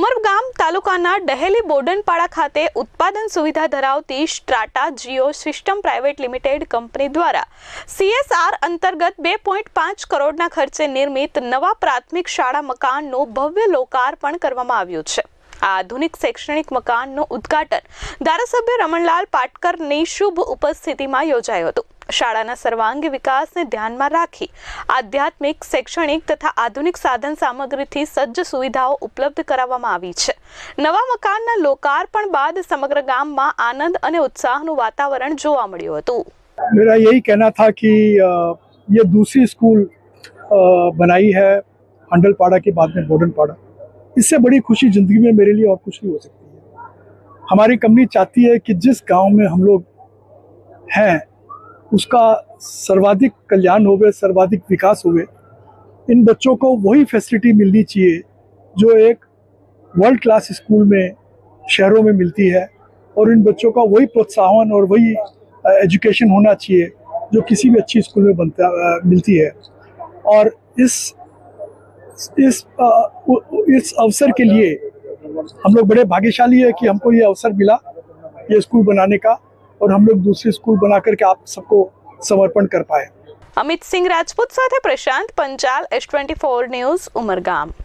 ઉમરગામ તાલુકાના ડહેલી બોડનપાડા ખાતે ઉત્પાદન સુવિધા ધરાવતી Strata Geo system private limited company દ્વારા સીએસઆર અંતર્ગત બે પોઈન્ટ પાંચ કરોડના ખર્ચે નિર્મિત નવા પ્રાથમિક શાળા મકાનનું ભવ્ય લોકાર્પણ કરવામાં આવ્યું છે. આ આધુનિક શૈક્ષણિક મકાનનું ઉદ્ઘાટન ધારાસભ્ય રમણલાલ પાટકરની શુભ ઉપસ્થિતિમાં યોજાયું હતું. શાળાના સર્વાંગી વિકાસને ધ્યાનમાં રાખી આધ્યાત્મિક શૈક્ષણિક તથા આધુનિક સાધન સામગ્રીથી સજ્જ સુવિધાઓ ઉપલબ્ધ કરાવવામાં આવી છે નવા મકાનના લોકાર્પણ બાદ સમગ્ર ગામમાં આનંદ અને ઉત્સાહનું વાતાવરણ જોવા મળ્યું હતું मेरा यही कहना था कि अ, ये दूसरी स्कूल अ, बनाई है हंडलपाड़ा के बाद में बोडनपाड़ा इससे बड़ी खुशी ज़िंदगी में मेरे लिए और कुछ नहीं हो सकती है हमारी कंपनी चाहती है कि जिस गांव में हम लोग हैं उसका सर्वाधिक कल्याण होवे सर्वाधिक विकास होवे इन बच्चों को वही फैसिलिटी मिलनी चाहिए जो एक वर्ल्ड क्लास स्कूल में शहरों में मिलती है। और इन बच्चों का वही प्रोत्साहन और वही एजुकेशन होना चाहिए जो किसी भी अच्छी स्कूल में बनता अ, मिलती है। और इस इस उ- इस अवसर के लिए हम लोग बड़े भाग्यशाली है कि हमको ये अवसर मिला ये स्कूल बनाने का। और हम लोग दूसरी स्कूल बना करके आप सबको समर्पण कर पाए અમિત સિંહ રાજપૂત સાથે Prashant Panchal S twenty four news Umargam